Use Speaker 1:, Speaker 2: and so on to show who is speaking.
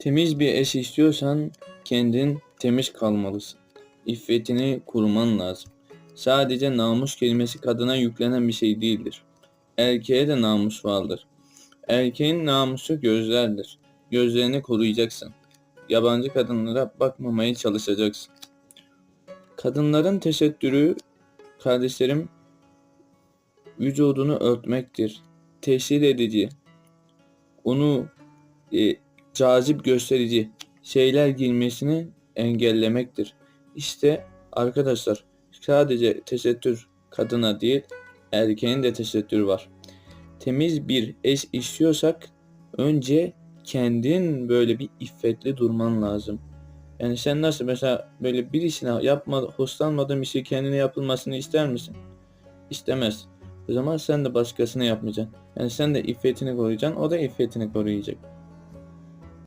Speaker 1: Temiz bir eş istiyorsan kendin temiz kalmalısın. İffetini koruman lazım. Sadece namus kelimesi kadına yüklenen bir şey değildir. Erkeğe de namus vardır. Erkeğin namusu gözlerdir. Gözlerini koruyacaksın. Yabancı kadınlara bakmamaya çalışacaksın. Kadınların tesettürü kardeşlerim vücudunu örtmektir. Teşhir edici, onu e, cazip gösterici şeyler girmesini engellemektir. İşte arkadaşlar sadece tesettür kadına değil erkeğin de tesettürü var. Temiz bir eş istiyorsak önce kendin böyle bir iffetli durman lazım. Yani sen nasıl mesela böyle birisine yapma, hoşlanmadığın bir şey kendine yapılmasını ister misin? İstemez. O zaman sen de başkasına yapmayacaksın. Yani sen de iffetini koruyacaksın, o da iffetini koruyacak.